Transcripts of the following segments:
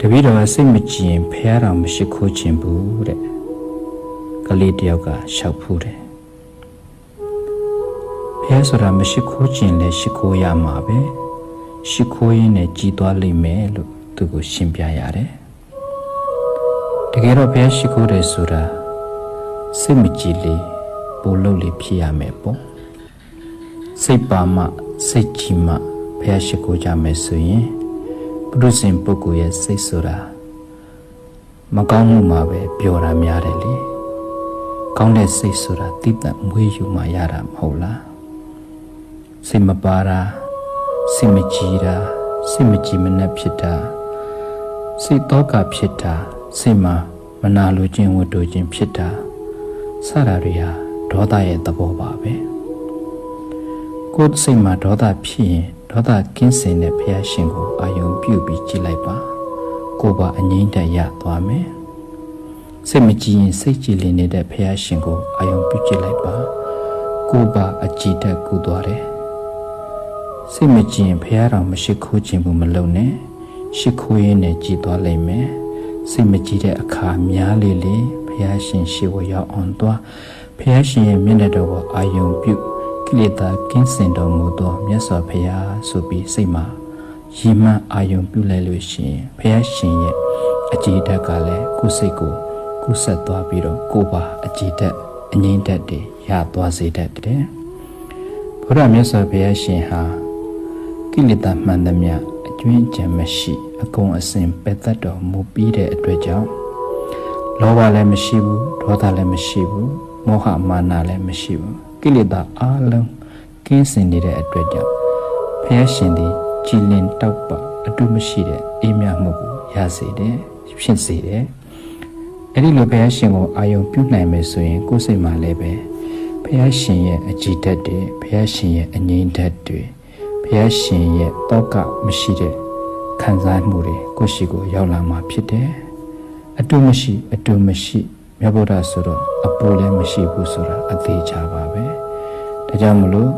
တပည့်တော်ကစိတ်မကြည်ရင်ဖះတော်မရှိခိုးခြင်းဘူးတဲ့ကလေးတယောက်ကရှောက်ဖူးတယ်ဖះဆိုတာမရှိခိုးခြင်းလဲရှိခိုးရမှာပဲရှိခိုးရင်းနဲ့ကြည်သွားလိမ့်မယ်လို့သူကိုရှင်းပြရတယ်တကယ်တော့ဖះရှိခိုးတယ်ဆိုတာစိတ်မကြည်လေပိုလို့လေဖြစ်ရမယ်ပေါ့စိတ်ပါမှစိတ်ကြည်မှဖះရှိခိုးကြမယ်ဆိုရင် ပုရုဇဉ်ပုဂ္ဂိုလ်ရဲ့စိတ်ဆိုတာမကောင်းမှုမှာပဲပျော်တာများတယ်လေကောင်းတဲ့စိတ်ဆိုတာတိတ်တမွေးယူမှရတာမဟုတ်လားစိတ်မပါတာစိတ်မကြည်တာစိတ်မကြည်မနှက်ဖြစ်တာစိတ်တော့ကဖြစ်တာစိတ်မှာမနာလိုခြင်းဝတ္တိုခြင်းဖြစ်တာစတာတွေဟာဒေါသရဲ့သဘောပါပဲကိုယ်စိတ်မှာဒေါသဖြစ်ရင် ဒေါသကင်းစင်တဲ့ဘုရားရှင်ကိုအာယုံပြုပြီးကြည်လိုက်ပါကိုယ်ပါအငိမ့်တက်ရသွားမယ်စိတ်မကြည်ရင်စိတ်ကြည်လင်နေတဲ့ဘုရားရှင်ကိုအာယုံပြုကြည်လိုက်ပါကိုယ်ပါအကြည်တက်ကူသွားတယ်စိတ်မကြည်ရင်ဘုရားတော်မရှိခိုးခြင်းဘူးမလုံနဲ့ရှိခိုးရင်းနဲ့ကြည်သွားလိမ့်မယ်စိတ်မကြည်တဲ့အခါများလေလေဘုရားရှင်ရှိဝရောက်အောင်သွားဘုရားရှင်ရဲ့မျက်နှာတော်ကိုအာယုံပြု ကိလေသာကင်းစင်တော်မူသောမြတ်စွာဘုရားဆိုပြီးစိတ်မှာရည်မှန်းအာယုံပြုလိုက်လို့ရှိရင်ဘုရားရှင်ရဲ့အကြည်ဓာတ်ကလည်းကိုယ်စိတ်ကိုကုဆက်သွားပြီးတော့ကိုယ်ပါအကြည်ဓာတ်အငြိမ့်ဓာတ်တွေရသွားစေတတ်တယ်ဘုရားမြတ်စွာဘုရားရှင်ဟာကိလေသာမှန်သမျှအကျွင်းကြံမရှိ အကုန်အစင်ပယ်တတ်တော်မူပြီးတဲ့အတွက်ကြောင့်လောဘလည်းမရှိဘူးဒေါသလည်းမရှိဘူးမောဟမာနလည်းမရှိဘူး ကိလေသာအလုံးကင်းစင်နေတဲ့အတွက်ကြောင့်ဘုရားရှင်သည်ကြည်လင်တောက်ပအတုမရှိတဲ့အေးမြမှုကိုရစေတယ်ဖြစ်စေတယ်အဲ့ဒီလိုဘုရားရှင်ကိုအာယုံပြုနိုင်မယ်ဆိုရင်ကိုယ်စိတ်မှာလည်းပဲဘုရားရှင်ရဲ့အကြည်ဓာတ်တွေဘုရားရှင်ရဲ့အငြိမ့်ဓာတ်တွေဘုရားရှင်ရဲ့တောကမရှိတဲ့ခံစားမှုတွေကိုယ့်ရှိကိုရောက်လာမှာဖြစ်တယ်အတုမရှိအတုမရှိ မြတ်ဗုဒ္ဓဆိုတော့အပေါ်လည်းမရှိဘူးဆိုတာအသေးချပါပဲဒါကြောင့်မလို့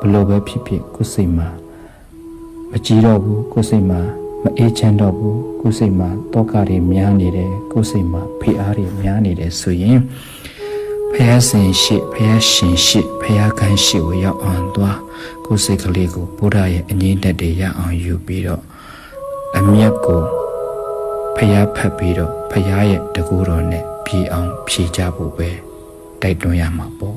ဘလို့ပဲဖြစ်ဖြစ်ကိုယ်စိတ်မှာမကြည်တော့ဘူးကိုယ်စိတ်မှာမအေးချမ်းတော့ဘူးကိုယ်စိတ်မှာတောကတွေများနေတယ်ကိုယ်စိတ်မှာဖိအားတွေများနေတယ်ဆိုရင်ဖះဆင်ရှိဖះရှင်ရှိဖះခန်းရှိကိုရောက်အောင်သွားကိုယ်စိတ်ကလေးကိုဘုရားရဲ့အငြိမ့်တက်တွေရအောင်ယူပြီးတော့အမျက်ကိုဖះဖတ်ပြီးတော့ဖះရဲ့တကူတော်နဲ့ ပြေအောင်ဖြေကြဖို့ပဲတိုက်တွန်းရမှာပေါ့